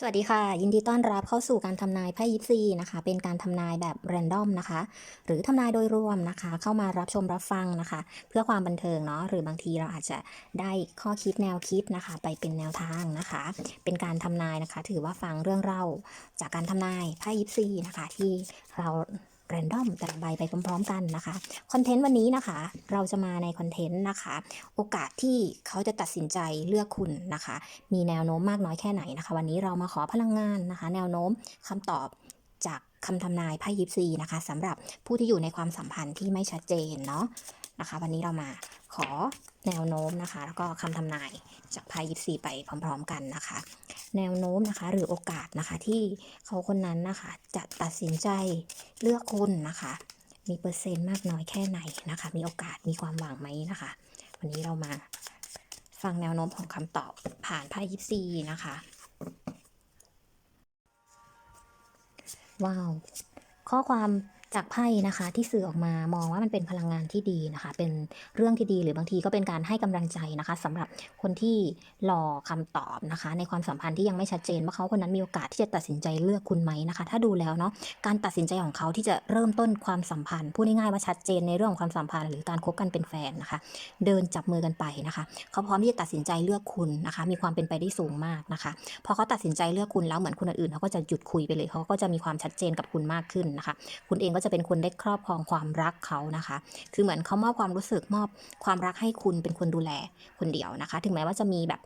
สวัสดีค่ะ ยินดีต้อนรับเข้าสู่การทำนายไพ่ยิปซีนะคะ เป็นการทำนายแบบแรนดอมนะคะ หรือทำนายโดยรวมนะคะ เข้ามารับชมรับฟังนะคะ เพื่อความบันเทิงเนาะหรือบางทีเราอาจจะได้ข้อคิดแนวคิดนะคะ ไปเป็นแนวทางนะคะ เป็นการทำนายนะคะ ถือว่าฟังเรื่องเล่าจากการทำนายไพ่ยิปซีนะคะ ที่เรา แรนดอมแต่ละใบไปพร้อม ๆ กันนะคะคอนเทนต์วันนี้นะคะ เราจะมาในคอนเทนต์นะคะ โอกาสที่เขาจะตัดสินใจเลือกคุณนะคะ มีแนวโน้มมากน้อยแค่ไหนนะคะ วันนี้เรามาขอพลังงานนะคะ แนวโน้มคำตอบจากคำทำนายไพ่ยิปซีนะคะสำหรับผู้ที่อยู่ในความสัมพันธ์ที่ไม่ชัดเจนเนาะ นะคะ วันนี้เรามาขอแนวโน้มนะคะ แล้วก็คำทำนายจากไพ่ยิปซีไปพร้อม ๆ กันนะคะ แนวโน้มนะคะหรือโอกาสนะคะที่เขาคนนั้นนะคะจะตัดสินใจเลือกคุณนะคะ มีเปอร์เซ็นต์มากน้อยแค่ไหนนะคะ มีโอกาสมีความหวังไหมนะคะ วันนี้เรามาฟังแนวโน้มของคำตอบผ่านไพ่ยิปซีนะคะ ว้าว ข้อความ จากไพ่นะคะที่สื่อออกมามองว่ามันเป็นพลังงานที่ดีนะคะ เป็นเรื่องที่ดีหรือบางทีก็เป็นการให้กำลังใจนะคะสำหรับคนที่รอคำตอบนะคะ ในความสัมพันธ์ที่ยังไม่ชัดเจนว่าเขาคนนั้นมีโอกาสที่จะตัดสินใจเลือกคุณไหมนะคะ ถ้าดูแล้วเนาะการตัดสินใจของเขาที่จะเริ่มต้นความสัมพันธ์พูดง่ายๆว่าชัดเจนในเรื่องของความสัมพันธ์ หรือการคบกันเป็นแฟนนะคะ เดินจับมือกันไปนะคะ เขาพร้อมที่จะตัดสินใจเลือกคุณนะคะ มีความเป็นไปได้สูงมากนะคะพอเขาตัดสินใจเลือกคุณแล้วเหมือนคนอื่นเขาก็จะหยุดคุยไปเลยเขาก็จะมีความชัดเจนกับคุณมากขึ้นนะคะ คุณเองก็จะเป็นคนได้ครอบครองความรักเขานะคะ คือเหมือนเขามอบความรู้สึกมอบความรักให้คุณเป็นคนดูแลคนเดียวนะคะ ถึงแม้ว่าจะมีแบบ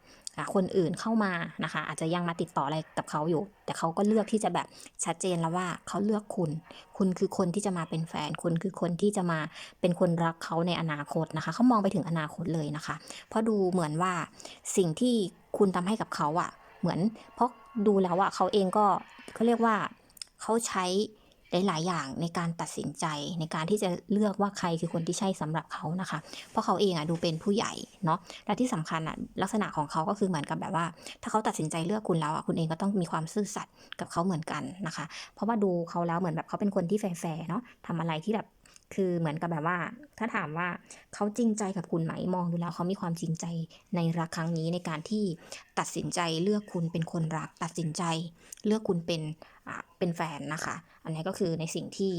คนอื่นเข้ามานะคะ อาจจะยังมาติดต่ออะไรกับเขาอยู่ แต่เขาก็เลือกที่จะแบบชัดเจนแล้วว่าเขาเลือกคุณ คุณคือคนที่จะมาเป็นแฟน คุณคือคนที่จะมาเป็นคนรักเขาในอนาคตนะคะ เขามองไปถึงอนาคตเลยนะคะ เพราะดูเหมือนว่าสิ่งที่คุณทำให้กับเขาอะเหมือนเพราะดูแล้วอะเขาเองก็เขาเรียกว่าเขาใช้ หลาย ๆ อย่างในการตัดสินใจในการที่จะเลือกว่าใครคือคนที่ใช่สำหรับเขานะคะ เพราะเขาเองอะดูเป็นผู้ใหญ่เนาะและที่สำคัญอะลักษณะของเขาก็คือเหมือนกับแบบว่า ถ้าเขาตัดสินใจเลือกคุณแล้วอะคุณเองก็ต้องมีความซื่อสัตย์กับเขาเหมือนกันนะคะ เพราะว่าดูเขาแล้วเหมือนแบบเขาเป็นคนที่แฟร์ๆเนาะทำอะไรที่แบบ คือเหมือนกับแบบว่า ถ้าถามว่าเขาจริงใจกับคุณไหมมองดูแล้วเขามีความจริงใจในรักครั้งนี้ในการที่ตัดสินใจเลือกคุณเป็นคนรัก ตัดสินใจ เลือกคุณเป็นอ่าเป็นแฟนนะคะ อันนี้ก็คือในสิ่งที่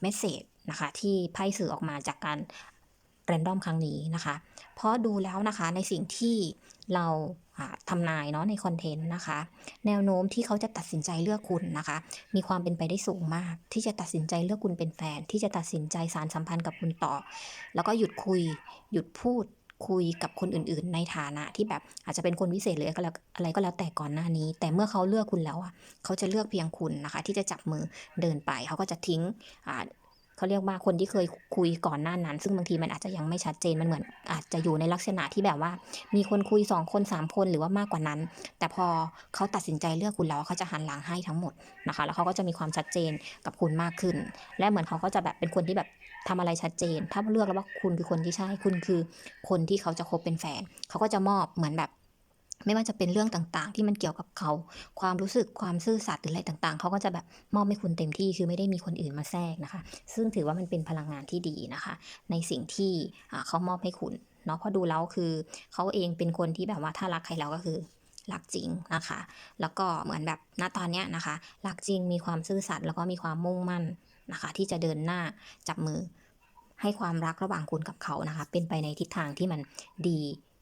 เมสเซจนะคะที่ไพ่สื่อออกมาจากการแรนดอมครั้งนี้นะคะ เพราะดูแล้วนะคะในสิ่งที่เรา ทำนายเนาะในคอนเทนต์นะคะ แนวโน้มที่เขาจะตัดสินใจเลือกคุณนะคะ มีความเป็นไปได้สูงมาก ที่จะตัดสินใจเลือกคุณเป็นแฟน ที่จะตัดสินใจสารสัมพันธ์กับคุณต่อ แล้วก็หยุดคุย หยุดพูดคุยกับคนอื่นๆ ในฐานะที่แบบอาจจะเป็นคนพิเศษหรืออะไรก็แล้วอะไรก็แล้วแต่ก่อนหน้านี้ แต่เมื่อเขาเลือกคุณแล้วอะเขาจะเลือกเพียงคุณนะคะ ที่จะจับมือเดินไป เขาก็จะทิ้งอ่า เขาเรียกว่าคนที่เคยคุยก่อนหน้านั้น ซึ่งบางทีมันอาจจะยังไม่ชัดเจนมันเหมือน อาจจะอยู่ในลักษณะที่แบบว่า มีคนคุยสองคนสามคนหรือว่ามากกว่านั้น แต่พอเขาตัดสินใจเลือกคุณแล้วเขาจะหันหลังให้ทั้งหมดนะคะ แล้วเขาก็จะมีความชัดเจนกับคุณมากขึ้น และเหมือนเขาก็จะแบบเป็นคนที่แบบทำอะไรชัดเจน ถ้าเลือกแล้วว่าคุณคือคนที่ใช่คุณคือคนที่เขาจะคบเป็นแฟนเขาก็จะมอบเหมือนแบบ ไม่ว่าจะเป็นเรื่องต่างๆ ที่มันเกี่ยวกับเขา ความรู้สึกความซื่อสัตย์หรืออะไรต่างๆ เขาก็จะแบบมอบให้คุณเต็มที่คือไม่ได้มีคนอื่นมาแทรกนะคะ ซึ่งถือว่ามันเป็นพลังงานที่ดีนะคะ ในสิ่งที่เขามอบให้คุณเนาะเพราะดูแล้วคือเขาเองเป็นคนที่แบบว่าถ้ารักใครแล้วก็คือรักจริงนะคะ แล้วก็เหมือนแบบณตอนเนี้ยนะคะรักจริงมีความซื่อสัตย์แล้วก็มีความมุ่งมั่นนะคะ ที่จะเดินหน้าจับมือให้ความรักระหว่างคุณกับเขานะคะ เป็นไปในทิศทางที่มันดี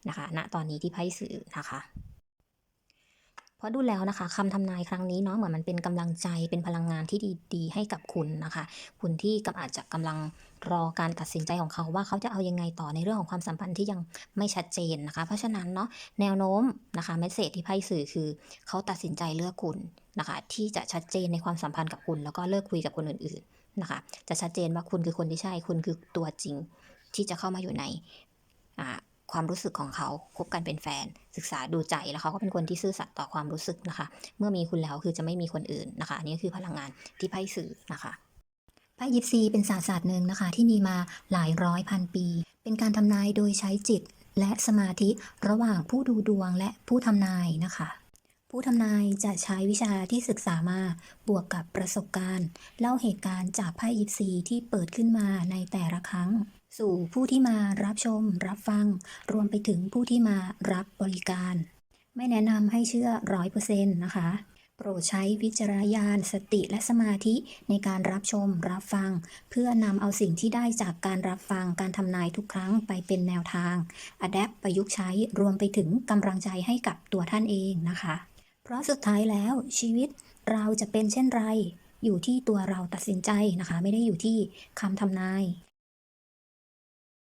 นะคะณตอนนี้ที่ไพ่สื่อนะคะเพราะดูแล้วนะคะคำทำนายครั้งนี้เนาะเหมือนมันเป็นกำลังใจเป็นพลังงานที่ดีๆ ให้กับคุณนะคะ คุณที่กำอาจจะกำลังรอการตัดสินใจของเขาว่าเขาจะเอายังไงต่อในเรื่องของความสัมพันธ์ที่ยังไม่ชัดเจนนะคะ เพราะฉะนั้นเนาะแนวโน้มนะคะเมสเซจที่ไพ่สื่อคือเขาตัดสินใจเลือกคุณนะคะ ที่จะชัดเจนในความสัมพันธ์กับคุณ แล้วก็เลิกคุยกับคนอื่นๆนะคะ จะชัดเจนว่าคุณคือคนที่ใช่คุณคือตัวจริง ที่จะเข้ามาอยู่ในอ่า ความรู้สึกของเขาคบกันเป็นแฟน ศึกษาดูใจแล้วเขาก็เป็นคนที่ซื่อสัตย์ต่อความรู้สึกนะคะ เมื่อมีคุณแล้วคือจะไม่มีคนอื่นนะคะนนี้คือพลังงานที่ไพ่สื่อนะคะไพ่ยิปซีเป็นศาสตร์ศาสตร์หนึ่งนะคะ ที่มีมาหลายร้อยพันปี เป็นการทำนายโดยใช้จิตและสมาธิระหว่างผู้ดูดวงและผู้ทำนายนะคะ ผู้ทำนายจะใช้วิชาที่ศึกษามาบวกกับประสบการณ์ เล่าเหตุการณ์จากไพ่ยิปซีที่เปิดขึ้นมาในแต่ละครั้ง สู่ผู้ที่มารับชม รับฟัง รวมไปถึงผู้ที่มารับบริการ ไม่แนะนำให้เชื่อร้อยเปอร์เซ็นต์นะคะ โปรดใช้วิจารณญาณสติและสมาธิในการรับชม รับฟัง เพื่อนำเอาสิ่งที่ได้จากการรับฟังการทำนายทุกครั้งไปเป็นแนวทาง a d a p ประยุกต์ใช้รวมไปถึงกำลังใจให้กับตัวท่านเองนะคะ เพราะสุดท้ายแล้วชีวิตเราจะเป็นเช่นไรอยู่ที่ตัวเราตัดสินใจนะคะ ไม่ได้อยู่ที่คำทำนาย